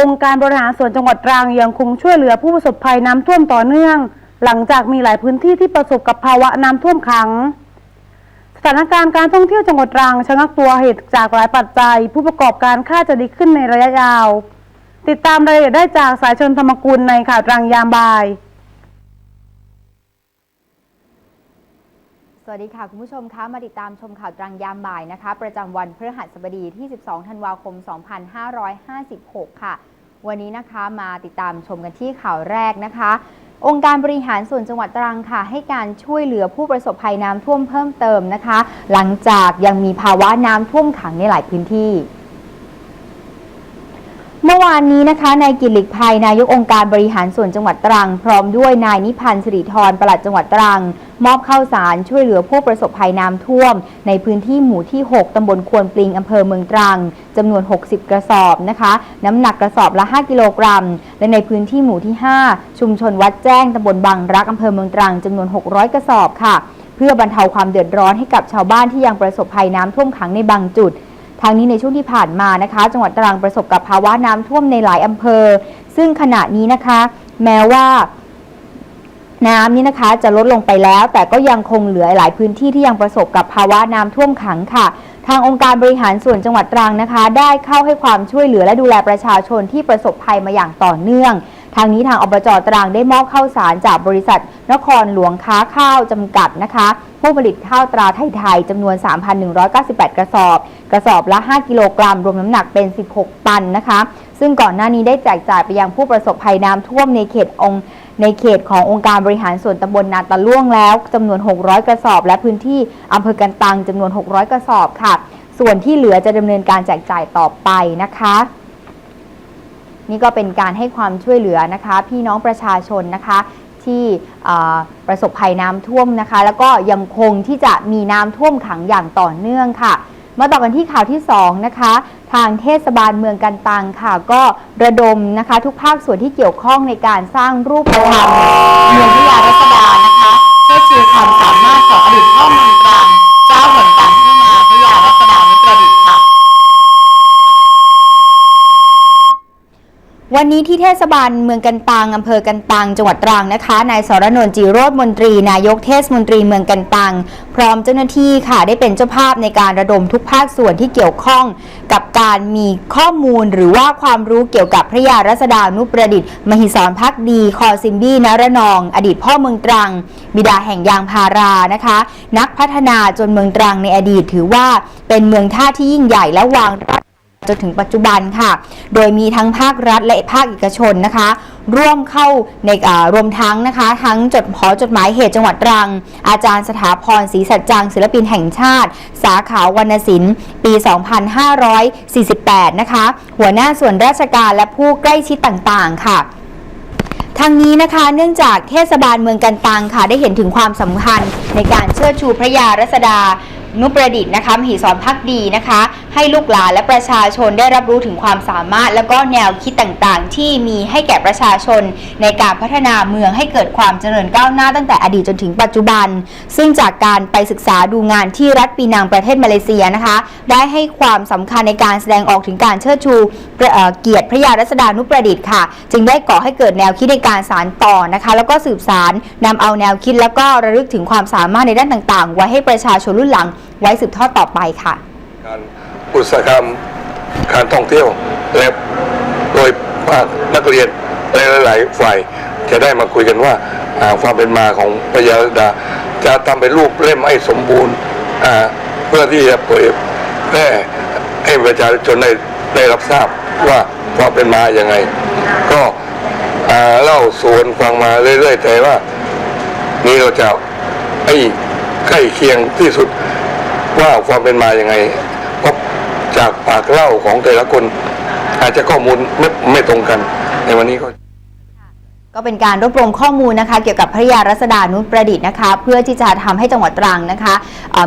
องค์การบริหารส่วนจังหวัดตรังยังคงช่วยเหลือผู้ประสบภัยน้ำท่วมต่อเนื่อง หลังจากมีหลายพื้นที่ที่ประสบกับภาวะน้ำท่วมขัง สถานการณ์การท่องเที่ยวจังหวัดตรังชะงักตัวเหตุจากหลายปัจจัย ผู้ประกอบการคาดจะดีขึ้นในระยะยาว ติดตามรายละเอียดได้จากสายชนธรรมกุลในข่าวตรังยามบ่าย วัสดีค่ะ คุณผู้ชมคะมาติดตามชมข่าวตรังยามบ่ายนะคะ ประจำวันพฤหัสบดีที่ 12 ธันวาคม 2556 ค่ะ วันนี้นะคะมาติดตามชมกันที่ข่าวแรกนะคะ องค์การบริหารส่วนจังหวัดตรังค่ะ ให้การช่วยเหลือผู้ประสบภัยน้ำท่วมเพิ่มเติมนะคะ หลังจากยังมีภาวะน้ำท่วมขังในหลายพื้นที่เมื่อวานนี้นะคะนายกิลิกภัยนายกองค์การบริหารส่วนจังหวัดตรัง พร้อมด้วยนายนิพันธ์สิริธรปลัดจังหวัดตรัง มอบข้าวสารช่วยเหลือผู้ประสบภัยน้ำท่วม ในพื้นที่หมู่ที่ 6 ตำบลควนปลิงอำเภอเมืองตรังจำนวน 60 กระสอบนะคะ น้ำหนักกระสอบละ 5 กิโลกรัม และในพื้นที่หมู่ที่ 5 ชุมชนวัดแจ้งตำบลบางรักอำเภอเมืองตรังจำนวน 600 กระสอบค่ะ เพื่อบรรเทาความเดือดร้อนให้กับชาวบ้านที่ยังประสบภัยน้ำท่วมขังในบางจุดทางนี้ในช่วงที่ผ่านมานะคะ จังหวัดตรังประสบกับภาวะน้ำท่วมในหลายอำเภอ ซึ่งขณะนี้นะคะ แม้ว่า น้ำนี่นะคะจะลดลงไปแล้ว แต่ก็ยังคงเหลือหลายพื้นที่ที่ยังประสบกับภาวะน้ำท่วมขังค่ะ ทางองค์การบริหารส่วนจังหวัดตรังนะคะ ได้เข้าให้ความช่วยเหลือและดูแลประชาชนที่ประสบภัยมาอย่างต่อเนื่อง ทางนี้ทางอบจตรังได้มอบข้าวสารจากบริษัท นครหลวงค้าข้าวจำกัดนะคะ ผู้ผลิตข้าวตราไทยๆจำนวน 3,198 กระสอบ กระสอบละ 5 กิโลกรัม รวมน้ำหนักเป็น 16 ตันนะคะ ซึ่งก่อนหน้านี้ได้แจกจ่ายไปยังผู้ประสบภัยน้ำท่วมในเขตองค์ในเขตขององค์การบริหารส่วนตำบลนาตะล่วงแล้วจำนวน 600 กระสอบ และพื้นที่อำเภอกันตังจำนวน 600 กระสอบค่ะ ส่วนที่เหลือจะดำเนินการแจกจ่ายต่อไปนะคะนี่ก็เป็นการให้ความช่วยเหลือนะคะ พี่น้องประชาชนนะคะที่ประสบภัยน้ำท่วมนะคะ แล้วก็ยังคงที่จะมีน้ำท่วมขังอย่างต่อเนื่องค่ะ มาต่อกันที่ข่าวที่2นะคะ ทางเทศบาลเมืองกันตังค่ะ ก็ระดมนะคะ ทุกภาคส่วนที่เกี่ยวข้องในการสร้างรูปธรรมเมืองพิยารัศดานะคะเชิดชูความสามารถของอดีตพ่อเมืองตรัง เจ้าแห่งการพัฒนาพิยารัศดานิประดิษฐ์ค่ะ วันนี้ที่เทศบาลเมืองกันตังอำเภอกันตังจังหวัดตรังนะคะนายสรนนท์จีโรธมนตรี นายกเทศมนตรีเมืองกันตัง พร้อมเจ้าหน้าที่ค่ะได้เป็นเจ้าภาพในการระดมทุกภาคส่วนที่เกี่ยวข้องกับการมีข้อมูลหรือว่าความรู้เกี่ยวกับพระยารัศดานุประดิษฐ์ มหิศรพักดี คอซิมบี้นรนอง อดีตพ่อเมืองตรัง บิดาแห่งยางพารานะคะ นักพัฒนาจนเมืองตรังในอดีตถือว่าเป็นเมืองท่าที่ยิ่งใหญ่และวางราก จนถึงปัจจุบันค่ะ โดยมีทั้งภาครัฐและภาคเอกชนนะคะ ร่วมเข้าในอ่ารวมทั้งนะคะ ทั้งจดหอจดหมายเหตุจังหวัดตรัง อาจารย์สถาพรศรีสัจจัง ศิลปินแห่งชาติ สาขาวรรณศิลป์ปี 2548 นะคะ หัวหน้าส่วนราชการและผู้ใกล้ชิดต่างๆ ค่ะทางนี้นะคะเนื่องจากเทศบาลเมืองกันตังค่ะ ได้เห็นถึงความสำคัญในการเชิดชูพระยารัศดา นุประดิษฐ์นะคะมหิสรพักดีนะคะ ให้ลูกหลานและประชาชนได้รับรู้ถึงความสามารถ และก็แนวคิดต่างๆ ที่มีให้แก่ประชาชน ในการพัฒนาเมืองให้เกิดความเจริญก้าวหน้าตั้งแต่อดีตจนถึงปัจจุบัน ซึ่งจากการไปศึกษาดูงานที่รัฐปีนังประเทศมาเลเซียนะคะ ได้ให้ความสำคัญในการแสดงออกถึงการเชิดชูเเกียรติพระยารัศดานุประดิษฐ์ค่ะ จึงได้ก่อให้เกิดแนวคิดในการสานต่อนะคะ แล้วก็สืบสารนำเอาแนวคิดแล้วก็ระลึกถึงความสามารถในด้านต่างๆ ไว้ให้ประชาชนรุ่นหลังไว้สืบทอดต่อไปค่ะ การอุตสาหกรรมการท่องเที่ยวและโดยภาคนักเรียนหลายๆฝ่ายจะได้มาคุยกันว่าความเป็นมาของพระยาดา จะทำเป็นรูปเล่มให้สมบูรณ์เพื่อที่จะเผยแพร่ให้ประชาชนได้ได้รับทราบว่าความเป็นมาอย่างไง ก็เล่าส่วนฟังมาเรื่อยๆแต่ว่า นี่เราจะให้ใกล้เคียงที่สุด ว่าความเป็นมาอย่างไงเพราะจากปากเล่าของแต่ละคน อาจจะข้อมูลไม่ไม่ตรงกัน ในวันนี้ก็ ก็เป็นการรวบรวมข้อมูลนะคะ เกี่ยวกับพระยารัศดานุประดิษฐ์นะคะ เพื่อที่จะทำให้จังหวัดตรังนะคะ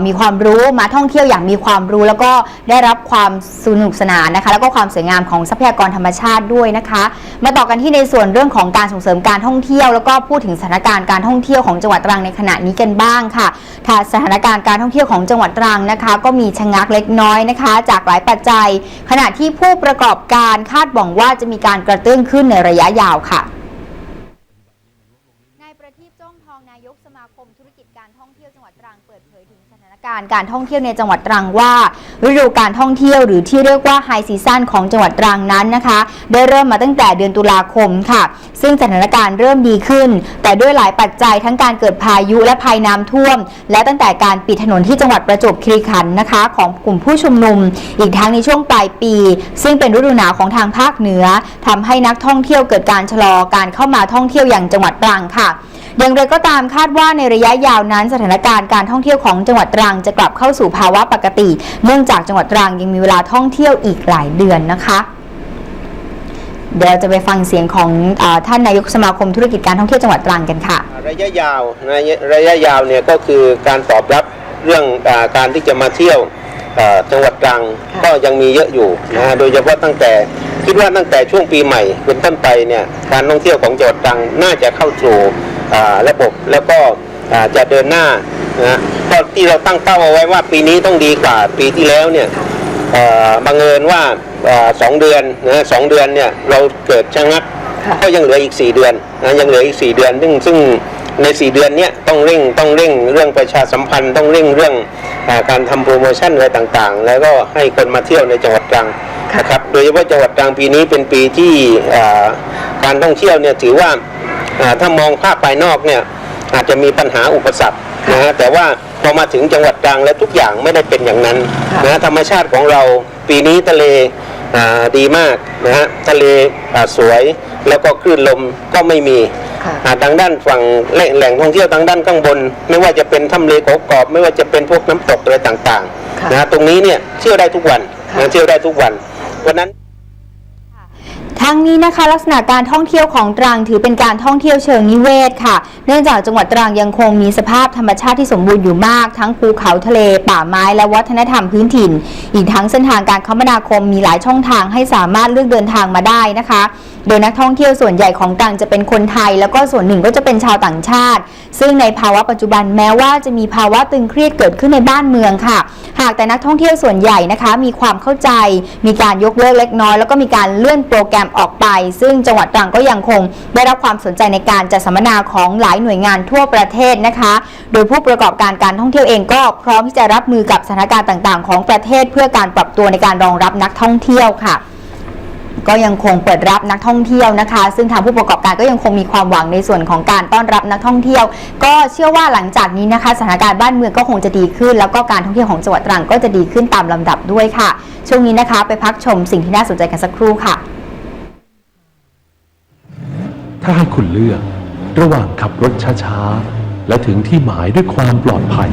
มีความรู้มาท่องเที่ยวอย่างมีความรู้ แล้วก็ได้รับความสนุกสนานนะคะ แล้วก็ความสวยงามของทรัพยากรธรรมชาติด้วยนะคะ มาต่อกันที่ในส่วนเรื่องของการส่งเสริมการท่องเที่ยว แล้วก็พูดถึงสถานการณ์การท่องเที่ยวของจังหวัดตรังในขณะนี้กันบ้างค่ะถ้าสถานการณ์การท่องเที่ยวของจังหวัดตรังนะคะ ก็มีชะงักเล็กน้อยนะคะ จากหลายปัจจัย ขณะที่ผู้ประกอบการคาดหวังว่าจะมีการกระตุ้นขึ้นในระยะยาวค่ะ การการท่องเที่ยวในจังหวัดตรังว่าฤดูการท่องเที่ยวหรือที่เรียกว่าไฮซีซั่นของจังหวัดตรังนั้นนะคะ ได้เริ่มมาตั้งแต่เดือนตุลาคมค่ะ ซึ่งสถานการณ์เริ่มดีขึ้น แต่ด้วยหลายปัจจัยทั้งการเกิดพายุและภัยน้ำท่วม และตั้งแต่การปิดถนนที่จังหวัดประจวบคีรีขันธ์นะคะ ของกลุ่มผู้ชุมนุม อีกทั้งในช่วงปลายปี ซึ่งเป็นฤดูหนาวของทางภาคเหนือทำให้นักท่องเที่ยวเกิดการชะลอการเข้ามาท่องเที่ยวอย่างจังหวัดตรังค่ะ อย่างไรก็ตามคาดว่าในระยะยาวนั้นสถานการณ์การท่องเที่ยวของจังหวัดตรังจะกลับเข้าสู่ภาวะปกติ เนื่องจากจังหวัดตรังยังมีเวลาท่องเที่ยวอีกหลายเดือนนะคะเดี๋ยวเราจะไปฟังเสียงของอาท่านนายกสมาคมธุรกิจการท่องเที่ยวจังหวัดตรังกันค่ะ ระยะยาวระยะระยะยาวเนี่ยก็คือการตอบรับเรื่องอาการที่จะมาเที่ยวอ่าจังหวัดตรังก็ยังมีเยอะอยู่นะฮะโดยเฉพาะตั้งแต่คิดว่าตั้งแต่ช่วงปีใหม่เป็นต้นไปเนี่ยการท่องเที่ยวของจังหวัดตรังน่าจะเข้าสู่อ่า ระบบแล้วก็อ่าจะเดินหน้านะฮะก็ที่เราตั้งเป้าเอาไว้ว่าปีนี้ต้องดีกว่าปีที่แล้วเนี่ยเอ่อบังเอิญว่าเอ่อสองเดือนนะสองเดือนเนี่ยเราเกิดชะงักก็ยังเหลืออีก 4 เดือนนะยังเหลืออีก 4 เดือน ซึ่งซึ่งใน 4 เดือนเนี้ยต้องเร่งต้องเร่งเรื่องประชาสัมพันธ์ต้องเร่งเรื่องอาการทำโปรโมชั่นอะไรต่างๆ แล้วก็ให้คนมาเที่ยวในจังหวัดตรังนะครับโดยเฉพาะจังหวัดตรังปีนี้เป็นปีที่อ่าการท่องเที่ยวเนี่ยถือว่าอ่า ถ้ามองภาพภายนอกเนี่ยอาจจะมีปัญหาอุปสรรคนะฮะแต่ว่าพอมาถึงจังหวัดตรังแล้วทุกอย่างไม่ได้เป็นอย่างนั้นนะฮะธรรมชาติของเราปีนี้ทะเลอ่าดีมากนะฮะทะเลอ่าสวยแล้วก็คลื่นลมก็ไม่มีอ่าทางด้านฝั่งแหล่งแหล่งท่องเที่ยวทางด้านข้างบน ไม่ว่าจะเป็นถ้ำเลโกกอบไม่ว่าจะเป็นพวกน้ำตกอะไรต่างๆนะฮะตรงนี้เนี่ยเที่ยวได้ทุกวันนะเที่ยวได้ทุกวันวันนั้น ทั้งนี้นะคะลักษณะการท่องเที่ยวของตรังถือเป็นการท่องเที่ยวเชิงนิเวศค่ะ เนื่องจากจังหวัดตรังยังคงมีสภาพธรรมชาติที่สมบูรณ์อยู่มาก ทั้งภูเขาทะเล ป่าไม้และวัฒนธรรมพื้นถิ่น อีกทั้งเส้นทางการคมนาคมมีหลายช่องทางให้สามารถเลือกเดินทางมาได้นะคะ โดยนักท่องเที่ยวส่วนใหญ่ของตรังจะเป็นคนไทย แล้วก็ส่วนหนึ่งก็จะเป็นชาวต่างชาติ ซึ่งในภาวะปัจจุบันแม้ว่าจะมีภาวะตึงเครียดเกิดขึ้นในบ้านเมืองค่ะ หากแต่นักท่องเที่ยวส่วนใหญ่นะคะ มีความเข้าใจ มีการยกเลิกเล็กน้อยแล้วก็มีการเลื่อนโปรแกรมออกไป ซึ่งจังหวัดตรังก็ยังคงได้รับความสนใจในการจัดสัมมนาของหลายหน่วยงานทั่วประเทศนะคะ โดยผู้ประกอบการการท่องเที่ยวเองก็พร้อมที่จะรับมือกับสถานการณ์ต่าง ๆ ของประเทศ เพื่อการปรับตัวในการรองรับนักท่องเที่ยวค่ะก็ยังคงเปิดรับนักท่องเที่ยวนะคะ ซึ่งทางผู้ประกอบการก็ยังคงมีความหวังในส่วนของการต้อนรับนักท่องเที่ยว ก็เชื่อว่าหลังจากนี้นะคะสถานการณ์บ้านเมืองก็คงจะดีขึ้น แล้วก็การท่องเที่ยวของจังหวัดตรังก็จะดีขึ้นตามลำดับด้วยค่ะ ช่วงนี้นะคะ ไปพักชมสิ่งที่น่าสนใจกันสักครู่ค่ะ ถ้าให้คุณเลือก ระหว่างขับรถช้าๆ และถึงที่หมายด้วยความปลอดภัย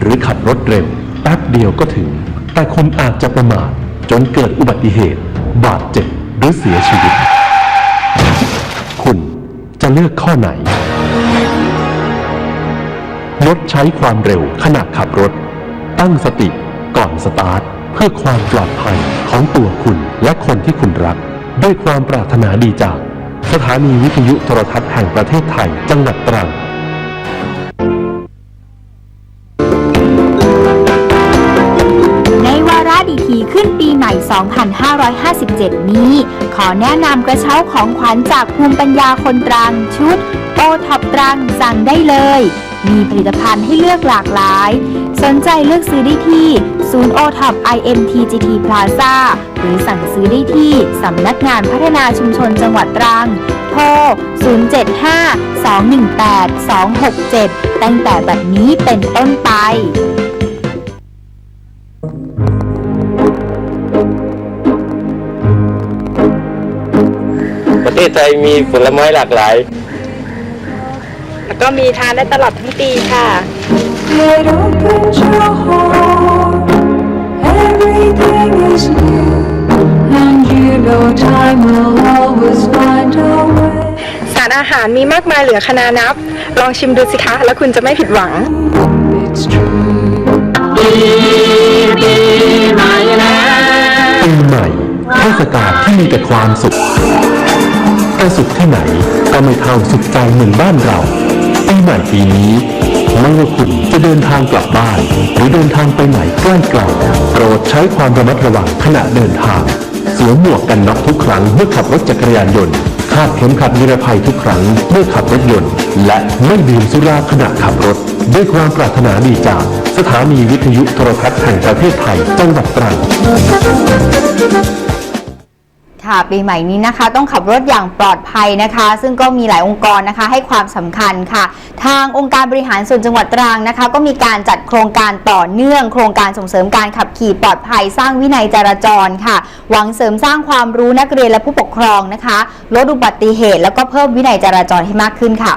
หรือขับรถเร็วแป๊บเดียวก็ถึง แต่คุณอาจจะประมาทจนเกิดอุบัติเหตุ บาดเจ็บหรือเสียชีวิต คุณจะเลือกข้อไหนลดใช้ความเร็วขณะขับรถ ตั้งสติก่อนสตาร์ทเพื่อความปลอดภัยของตัวคุณและคนที่คุณรัก ด้วยความปรารถนาดีจาก สถานีวิทยุโทรทัศน์แห่งประเทศไทย จังหวัดตรังในวาระดีทีขึ้นปีใหม่ 2557 นี้ ขอแนะนำกระเช้าของขวัญจากภูมิปัญญาคนตรังชุด โอท็อปตรังสั่งได้เลย มีผลิตภัณฑ์ให้เลือกหลากหลาย สนใจเลือกซื้อได้ที่ศูนย์โอท็อป IMTGT Plaza หรือสั่งซื้อได้ที่สำนักงานพัฒนาชุมชนจังหวัดตรัง โทร 075-218-267 ตั้งแต่บัดนี้เป็นต้นไปประเทศไทยมีผลไม้หลากหลาย แล้วก็มีทานได้ตลอดทั้งปีค่ะ It opens your heart. Everything is new, and you know time will always find a way. สารอาหารมีมากมายเหลือขนานับ ลองชิมดูสิคะ แล้วคุณจะไม่ผิดหวัง It's true. ปีใหม่เทศกาลที่มีแต่ความสุขแต่สุขที่ไหนก็ไม่เท่าสุขใจเหมือนบ้านเรา หม่ปีนี้ไม่ว่าคุณจะเดินทางกลับบ้าน หรือเดินทางไปไหนใกล้ๆโปรดใช้ความระมัดระวังขณะเดินทางสวมหมวกกันน็อกทุกครั้งเมื่อขับรถจักรยานยนต์คาดเข็มขัดนิรภัยทุกครั้งเมื่อขับรถยนต์ และไม่ดื่มสุราขณะขับรถ ด้วยความปรารถนาดีจาก สถานีวิทยุโทรทัศน์แห่งประเทศไทยจังหวัดตรัง ค่ะ ปีใหม่นี้นะคะ ต้องขับรถอย่างปลอดภัยนะคะ ซึ่งก็มีหลายองค์กรนะคะ ให้ความสำคัญค่ะ ทางองค์การบริหารส่วนจังหวัดตรังนะคะ ก็มีการจัดโครงการต่อเนื่อง โครงการส่งเสริมการขับขี่ปลอดภัย สร้างวินัยจราจรค่ะ หวังเสริมสร้างความรู้นักเรียนและผู้ปกครองนะคะ ลดอุบัติเหตุ แล้วก็เพิ่มวินัยจราจรให้มากขึ้นค่ะ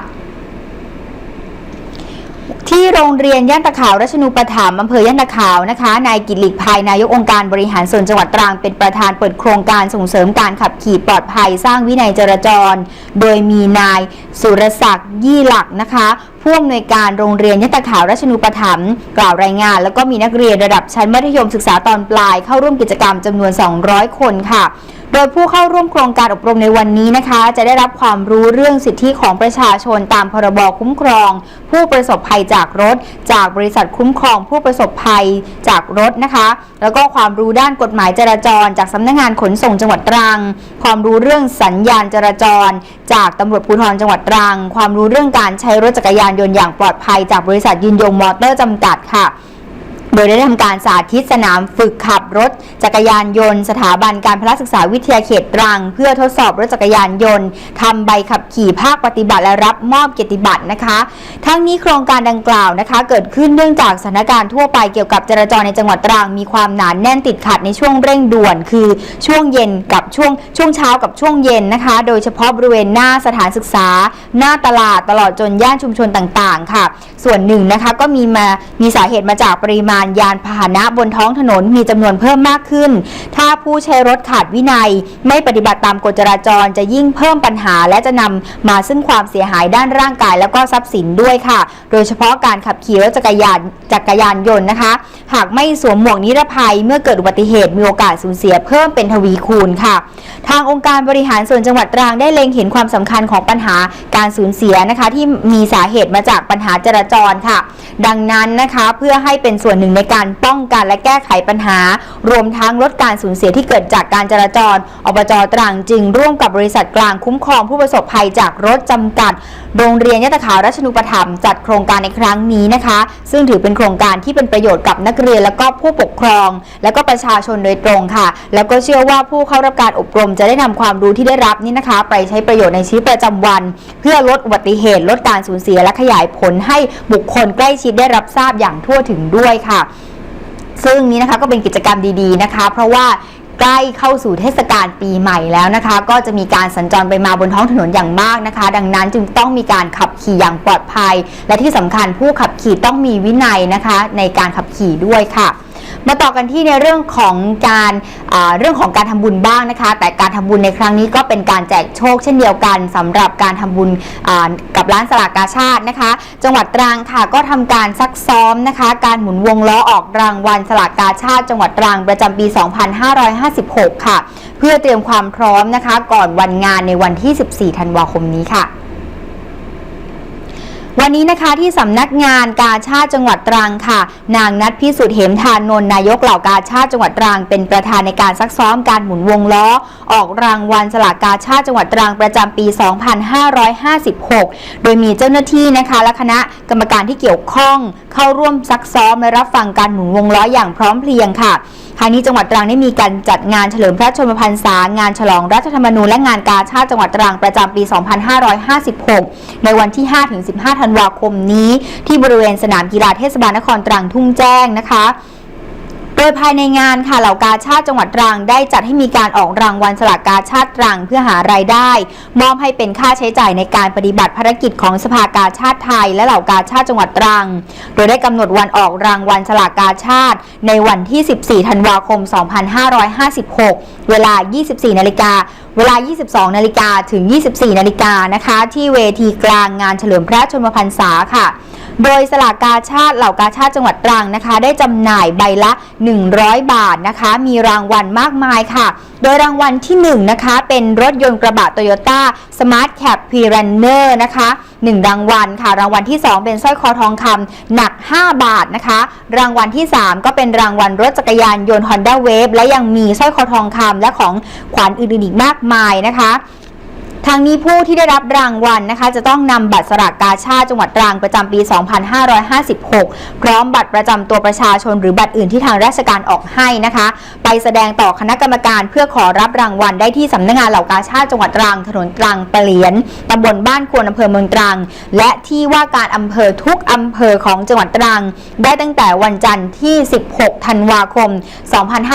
ที่โรงเรียนย่านตะขาวรัชนูปถามอำเภอย่านตะขาวนะคะ นายกิตลิกภัยนายกองค์การบริหารส่วนจังหวัดตรังเป็นประธานเปิดโครงการส่งเสริมการขับขี่ปลอดภัยสร้างวินัยจราจร โดยมีนายสุรศักดิ์ยี่หลักนะคะ ผู้อำนวยการโรงเรียนย่านตะขาวรัชนูปถัมภ์กล่าวรายงาน แล้วก็มีนักเรียนระดับชั้นมัธยมศึกษาตอนปลาย เข้าร่วมกิจกรรมจำนวน 200 คนค่ะโดยผู้เข้าร่วมโครงการอบรมในวันนี้นะคะ จะได้รับความรู้เรื่องสิทธิของประชาชนตามพรบคุ้มครอง ผู้ประสบภัยจากรถ จากบริษัทคุ้มครองผู้ประสบภัยจากรถนะคะ แล้วก็ความรู้ด้านกฎหมายจราจร จากสำนักงานขนส่งจังหวัดตรัง ความรู้เรื่องสัญญาณจราจร จากตำรวจภูธรจังหวัดตรัง ความรู้เรื่องการใช้รถจักรยานยนต์อย่างปลอดภัยจากบริษัทยินยงมอเตอร์จำกัดค่ะ โดยได้ทำการสาธิตสนามฝึกขับรถจักรยานยนต์ สถาบันการพละศึกษาวิทยาเขตตรัง เพื่อทดสอบรถจักรยานยนต์ทำใบขับขี่ภาคปฏิบัติและรับมอบเกียรติบัตรนะคะ ทั้งนี้โครงการดังกล่าวนะคะ เกิดขึ้นเนื่องจากสถานการณ์ทั่วไปเกี่ยวกับจราจรในจังหวัดตรังมีความหนาแน่นติดขัดในช่วงเร่งด่วน คือช่วงเย็นกับช่วงช่วงเช้ากับช่วงเย็นนะคะ โดยเฉพาะบริเวณหน้าสถานศึกษา หน้าตลาดตลอดจนย่านชุมชนต่างๆ ค่ะ ส่วนหนึ่งนะคะก็มีมามีสาเหตุมาจากปริมาณยานพาหนะบนท้องถนนมีจำนวนเพิ่มมากขึ้น ถ้าผู้ใช้รถขาดวินัย ไม่ปฏิบัติตามกฎจราจรจะยิ่งเพิ่มปัญหา และจะนำมาซึ่งความเสียหายด้านร่างกายแล้วก็ทรัพย์สินด้วยค่ะ โดยเฉพาะการขับขี่รถจักรยานจักรยานยนต์นะคะ หากไม่สวมหมวกนิรภัยเมื่อเกิดอุบัติเหตุมีโอกาสสูญเสียเพิ่มเป็นทวีคูณค่ะ ทางองค์การบริหารส่วนจังหวัดตรังได้เล็งเห็นความสำคัญของปัญหาการสูญเสียนะคะ ที่มีสาเหตุมาจากปัญหาจราจรค่ะ ดังนั้นนะคะเพื่อให้เป็นส่วนหนึ่งในการป้องกันและแก้ไขปัญหา รวมทั้งลดการสูญเสียที่เกิดจากการจราจร อบจตรังจึงร่วมกับบริษัทกลางคุ้มครองผู้ประสบภัยจากรถจำกัด โรงเรียนยะตะขาวราชนุปถัมภ์จัดโครงการในครั้งนี้นะคะ ซึ่งถือเป็นโครงการที่เป็นประโยชน์กับนักเรียนและก็ผู้ปกครอง และก็ประชาชนโดยตรงค่ะ แล้วก็เชื่อว่าผู้เข้ารับการอบรมจะได้นำความรู้ที่ได้รับนี่นะคะ ไปใช้ประโยชน์ในชีวิตประจำวัน เพื่อลดอุบัติเหตุ ลดการสูญเสียและขยายผลให้บุคคลใกล้ชิดได้รับทราบอย่างทั่วถึงด้วยค่ะซึ่งนี้นะคะก็เป็นกิจกรรมดีๆนะคะ เพราะว่า ใกล้เข้าสู่เทศกาลปีใหม่แล้วนะคะ ก็จะมีการสัญจรไปมาบนท้องถนนอย่างมากนะคะ ดังนั้นจึงต้องมีการขับขี่อย่างปลอดภัย และที่สำคัญผู้ขับขี่ต้องมีวินัยนะคะ ในการขับขี่ด้วยค่ะ มาต่อกันที่ในเรื่องของการเรื่องของการทำบุญบ้างนะคะ แต่การทำบุญในครั้งนี้ก็เป็นการแจกโชคเช่นเดียวกันสำหรับการทำบุญกับร้านสลากกาชาตินะคะ จังหวัดตรังค่ะก็ทำการซักซ้อมนะคะ การหมุนวงล้อออกรางวัลสลากกาชาติ จังหวัดตรังประจำปี 255 2556 ค่ะ เพื่อเตรียมความพร้อมนะคะ ก่อนวันงานในวันที่ 14 ธันวาคมนี้ค่ะ วันนี้นะคะที่สำนักงานกาชาติจังหวัดตรังค่ะ นางนัทพิสุทธิ์เหมทานนท์นายกเหล่ากาชาติจังหวัดตรังเป็นประธานในการซักซ้อมการหมุนวงล้อ ออกรางวัลสลากกาชาติจังหวัดตรังประจำปี 2556 โดยมีเจ้าหน้าที่นะคะ และคณะกรรมการที่เกี่ยวข้องเข้าร่วมซักซ้อมและรับฟังการหมุนวงล้ออย่างพร้อมเพรียงค่ะทางนี้จังหวัดตรังได้มีการจัดงานเฉลิมพระชนมพรรษางานฉลองรัฐธรรมนูญและงานกาชาติจังหวัดตรังประจำปี 2556 ในวันที่ 5-15ธันวาคมนี้ ที่บริเวณสนามกีฬาเทศบาลนครตรังทุ่งแจ้งนะคะ โดยภายในงานค่ะเหล่ากาชาติจังหวัดตรังได้จัดให้มีการออกรางวัลสลากกาชาติตรังเพื่อหารายได้ มอบให้เป็นค่าใช้จ่ายในการปฏิบัติภารกิจของสภากาชาติไทย และเหล่ากาชาติจังหวัดตรัง โดยได้กำหนดวันออกรางวัลสลากกาชาติ ในวันที่ 14 ธันวาคม 2556 เวลา 24 นาฬิกาเวลา 22 นาฬิกาถึง 24 นาฬิกานะคะ ที่เวทีกลางงานเฉลิมพระชนมพรรษาค่ะ โดยสลากกาชาติเหล่ากาชาติจังหวัดตรังนะคะ ได้จำหน่ายใบละ100 บาทนะคะ มีรางวัลมากมายค่ะ โดยรางวัลที่1นะคะเป็นรถยนต์กระบะโตโยต้าสมาร์ทแคปพีรันเนอร์นะคะ1รางวัลค่ะ รางวัลที่ 2 เป็นสร้อยคอทองคำหนัก 5 บาทนะคะ รางวัลที่ 3 ก็เป็นรางวัลรถจักรยานยนต์ Honda Wave และยังมีสร้อยคอทองคำและของขวัญอื่นๆอีกมากมายนะคะ ทางนี้ผู้ที่ได้รับรางวัลนะคะ จะต้องนำบัตรสลากกาชาติจังหวัดตรังประจำปี 2556 พร้อมบัตรประจำตัวประชาชน หรือบัตรอื่นที่ทางราชการออกให้นะคะ ไปแสดงต่อคณะกรรมการเพื่อขอรับรางวัลได้ที่สำนักงานเหล่ากาชาติจังหวัดตรังถนนตรังปเหลียนตำบลบ้านควรอำเภอเมืองตรัง และที่ว่าการอำเภอทุกอำเภอของจังหวัดตรัง ได้ตั้งแต่วันจันทร์ที่ 16 ธันวาคม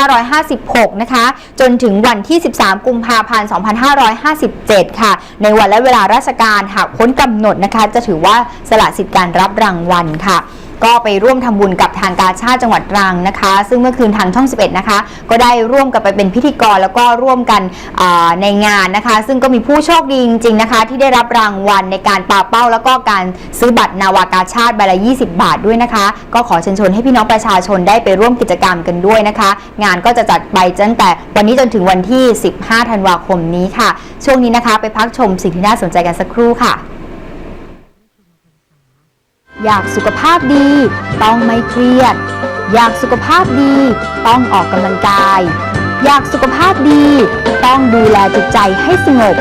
2556 นะคะ จนถึงวันที่ 13 กุมภาพันธ์ 2557ค่ะ ในวันและเวลาราชการหากพ้นกำหนดนะคะ จะถือว่าสละสิทธิ์การรับรางวัลค่ะ ก็ไปร่วมทำบุญกับทางกาชาติจังหวัดตรังนะคะ ซึ่งเมื่อคืนทางช่อง 11 นะคะ ก็ได้ร่วมกันไปเป็นพิธีกรแล้วก็ร่วมกันในงานนะคะ ซึ่งก็มีผู้โชคดีจริงๆนะคะ ที่ได้รับรางวัลในการปาเป้า แล้วก็การซื้อบัตรนาวากาชาติใบละ 20 บาทด้วยนะคะ ก็ขอเชิญชวนให้พี่น้องประชาชนได้ไปร่วมกิจกรรมกันด้วยนะคะ งานก็จะจัดไปตั้งแต่วันนี้จนถึงวันที่ 15 ธันวาคมนี้ค่ะ ช่วงนี้นะคะ ไปพักชมสิ่งที่น่าสนใจกันสักครู่ค่ะ อยากสุขภาพดี ต้องไม่เครียด อยากสุขภาพดี ต้องออกกำลังกาย อยากสุขภาพดี ต้องดูแลจิตใจให้สงบ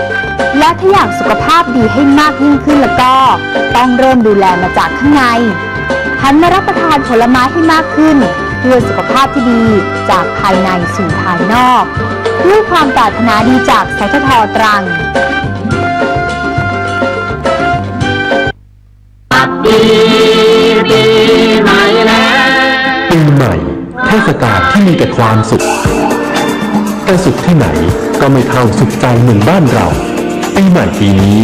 และถ้าอยากสุขภาพดีให้มากยิ่งขึ้นแล้วก็ ต้องเริ่มดูแลมาจากข้างในหันมารับประทานผลไม้ให้มากขึ้น เพื่อสุขภาพที่ดีจากภายในสู่ภายนอก ด้วยความปรารถนาดีจากสททตรัง ศกาลที่มีแต่ความสุข แต่สุขที่ไหนก็ไม่เท่าสุขใจเหมือนบ้านเราปีใหม่ปีนี้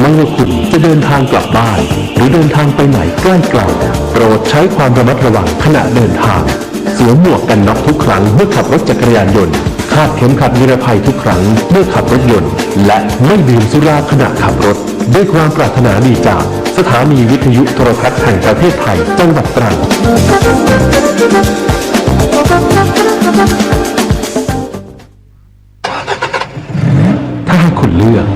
ไม่ว่าคุณจะเดินทางกลับบ้าน หรือเดินทางไปไหนใกล้ไกลโปรดใช้ความระมัดระวังขณะเดินทางสวมหมวกกันน็อกทุกครั้งเมื่อขับรถจักรยานยนต์คาดเข็มขัดนิรภัยทุกครั้งเมื่อขับรถยนต์ และไม่ดื่มสุราขณะขับรถ ด้วยความปรารถนาดีจาก สถานีวิทยุโทรทัศน์แห่งประเทศไทย จังหวัดตรัง ถ้าให้คุณเลือก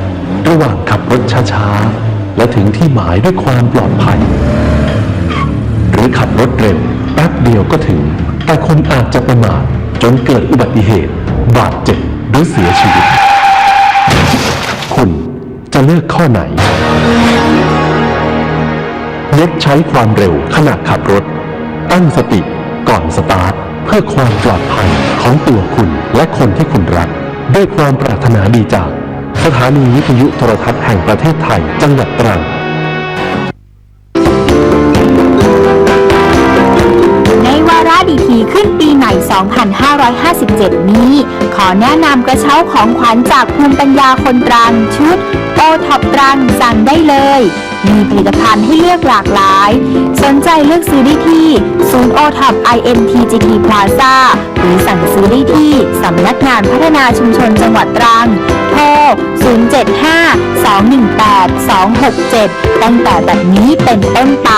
ระหว่างขับรถช้าๆ และถึงที่หมายด้วยความปลอดภัย หรือขับรถเร็วแป๊บเดียวก็ถึง แต่คนอาจจะประมาทจนเกิดอุบัติเหตุ บาดเจ็บหรือเสียชีวิต คุณจะเลือกข้อไหนเลดใช้ความเร็วขณะขับรถ ตั้งสติก่อนสตาร์ท เพื่อความปลอดภัยของตัวคุณและคนที่คุณรัก ด้วยความปรารถนาดีจาก สถานีวิทยุโทรทัศน์แห่งประเทศไทย จังหวัดตรัง ขึ้นปีใหม่ 2557 นี้ ขอแนะนำกระเช้าของขวัญจากภูมิปัญญาคนตรังชุดโอท็อปตรังสั่งได้เลย มีผลิตภัณฑ์ให้เลือกหลากหลาย สนใจเลือกซื้อได้ที่ศูนย์โอท็อป INTGT Plaza หรือสั่งซื้อได้ที่สำนักงานพัฒนาชุมชนจังหวัดตรังโทร 075-218-267 ตั้งแต่แบบนี้เป็นต้นไป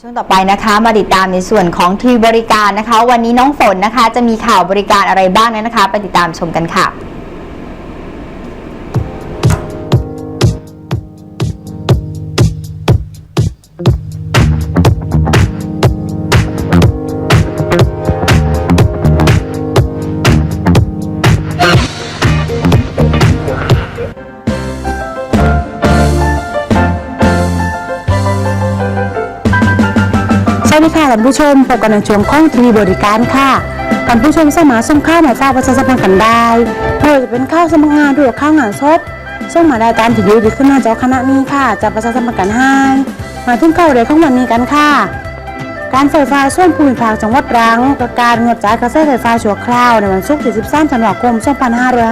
ช่วงต่อไปนะคะมาติดตามในส่วนของทีบริการนะคะ วันนี้น้องฝนนะคะ จะมีข่าวบริการอะไรบ้างนั้นนะคะ ไปติดตามชมกันค่ะ ดีค่ะท่านผู้ชมพบกันในช่วงข้องทีวีบริการค่ะท่านผู้ชมสามารถส่งข้าวมาฝากประชาสัมพันธ์กันได้ไม่ว่าจะเป็นข้าวสมัครงานหรือข้าวงานศพส่งมาได้ตามที่อยู่ดีขึ้นหน้าจอคณะนี้ค่ะจะประชาสัมพันธ์กันให้มาถึงข่าวเด็กของวันนี้กันค่ะ การไฟฟ้าส่วนภูมิภาคจังหวัดตรังประกาศงดจ่ายกระแสไฟฟ้าชั่วคราวในวันศุกร์ที่ 13 ธันวาคม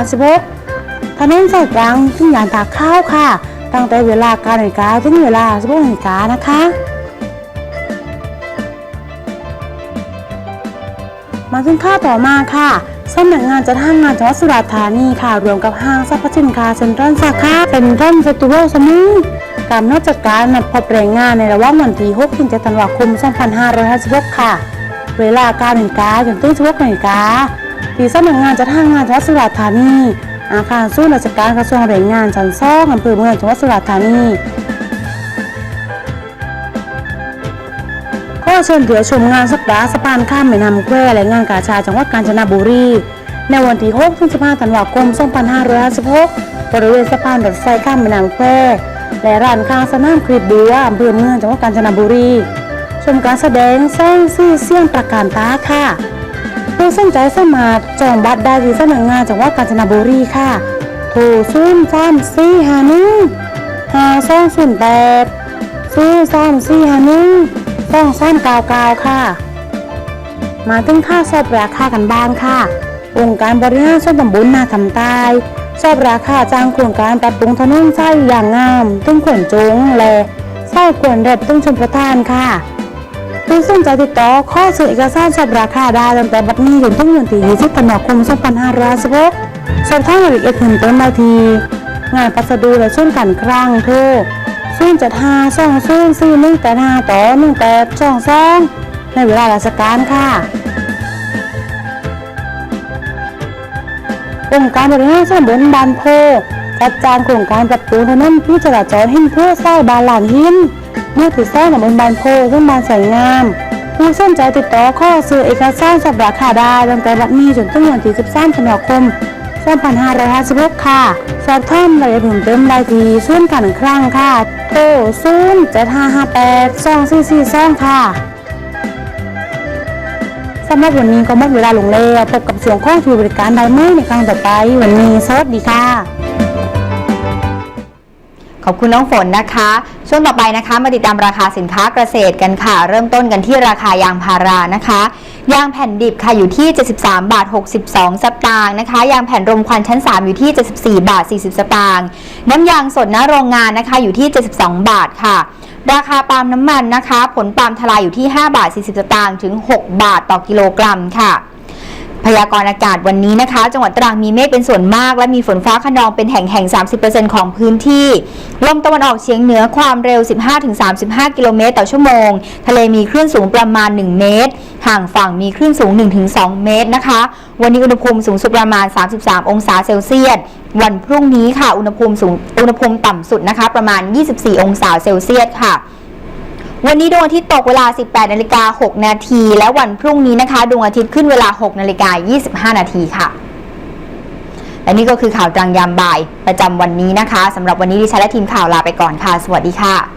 2556ถนนสายตรังถึงยานตากข้าวค่ะ ตั้งแต่เวลา9นาฬิกาถึงเวลา16นาฬิกานะคะ มาถึงข้าต่อมาค่ะสำนักงานจัดห้างงานจังหวัดสุราษฎร์ธานีค่ะ รวมกับห้างสรรพสินค้าเซ็นทรัลสาขาเซ็นทรัลเฟสติวัลสมุยกำหนดจัดการนัดพบแรงงานในระหว่างวันที่6ถึง7ธันวาคม 2556 ค่ะ เวลา9นาฬิกาจนถึง16นาฬิกาที่สำนักงานจัดห้างงานจังหวัดสุราษฎร์ธานีอาคารศูนย์ราชการกระทรวงแรงงานชั้น2อำเภอเมืองจังหวัดสุราษฎร์ธานี ก็เชิญเถือชมงานสัปดาห์สะพานข้ามแม่น้ำแควและงานกาชาจังหวัดกาญจนบุรี ในวันที่6ถึง15ธันวาคม 2556 บริเวณสะพานรถไฟข้ามแม่น้ำแควและร้านค้าสนามคลิปบัวอำเภอเมืองจังหวัดกาญจนบุรี ชมการแสดงแสงสีเสียงประการตาค่ะผู้สนใจสามารถจองบัตรได้ที่สำนักงานจังหวัดกาญจนบุรีค่ะ โทรศูนย์สามสี่ห้าหนึ่งห้าสองศูนย์แปดสี่สามสี่ห้าหนึ่ง สองสามเก้าเก้าค่ะ มาถึงค่าสอบราคากันบ้างค่ะ องค์การบริหารส่วนตำบลนาคำใต้สอบราคาจ้างโครงการปรับปรุงถนนไส้อย่างงามตึงขวนจงและไส้ขวนเด็ดตึงชมประทานค่ะผู้สนใจติดต่อข้อสื่อเอกสารสอบราคาได้ตั้งแต่บัดนี้ถึงถึงวันที่20ธันวาคม2516สอบถามรายละเอียดเพิ่มเติมได้ที่งานพัสดุและส่วนการคลังโทร ซึ่งจัดหาสองซึ่งสี่หนึ่งแปดห้าต่อนึ่งแปดสองสองในเวลาราชการค่ะองค์การบริหารส่วนบลบานโพจัดจางโครงการปรับปรุงถนนที่จราจรหินเพื่อสร้างบานหลานหินเมื่อติดสร้างตำบลบานโพขึ้นบานสวยงาม ผู้สนใจติดต่อข้อซื้อเอกสารสับราคาได้ตั้งแต่บัดนี้จนถึงวันที่13ธันวาคม2556ค่ะสอบถามรายละเอียดเพิ่มเติมได้ที่ศูนการคลังค่ะ โทร0 7 5 5 8 2 4 4 2ค่ะสำหรับวันนี้ก็หมดเวลาลงแล้วพบกับส่วงข้องที่บริการได้ไหมในครั้งต่อไป วันนี้สวัสดีค่ะ ขอบคุณน้องฝนนะคะ ช่วงต่อไปนะคะ มาติดตามราคาสินค้าเกษตรกันค่ะ เริ่มต้นกันที่ราคายางพารานะคะ ยางแผ่นดิบค่ะอยู่ที่ 73 บาท 62 สตางค์นะคะ ยางแผ่นรมควันชั้น 3 อยู่ที่ 74 บาท 40 สตางค์น้ำยางสดหน้าโรงงานนะคะอยู่ที่ 72 บาทค่ะราคาปาล์มน้ำมันนะคะ ผลปาล์มทลายอยู่ที่ 5 บาท 40 สตางค์ถึง 6 บาทต่อกิโลกรัมค่ะ พยากรณ์อากาศวันนี้นะคะ จังหวัดตรังมีเมฆเป็นส่วนมาก และมีฝนฟ้าขนองเป็นแห่งแห่ง 30%ของพื้นที่ลมตะวันออกเฉียงเหนือความเร็ว 15-35 กิโลเมตรต่อชั่วโมง ทะเลมีคลื่นสูงประมาณ 1 เมตร ห่างฝั่งมีคลื่นสูง 1-2 เมตรนะคะ วันนี้อุณหภูมิสูงสุดประมาณ 33 องศาเซลเซียสวันพรุ่งนี้ค่ะอุณหภูมิสูงอุณหภูมิต่ำสุดนะคะ ประมาณ 24 องศาเซลเซียสค่ะ วันนี้ดวงอาทิตย์ตกเวลา 18นาฬิกา6นาทีและวันพรุ่งนี้นะคะดวงอาทิตย์ขึ้นเวลา 6นาฬิกา25 นาทีค่ะ และนี่ก็คือข่าวกลางยามบ่าย ประจำวันนี้นะคะสำหรับวันนี้ดิฉันและทีมข่าวลาไปก่อนค่ะ สวัสดีค่ะ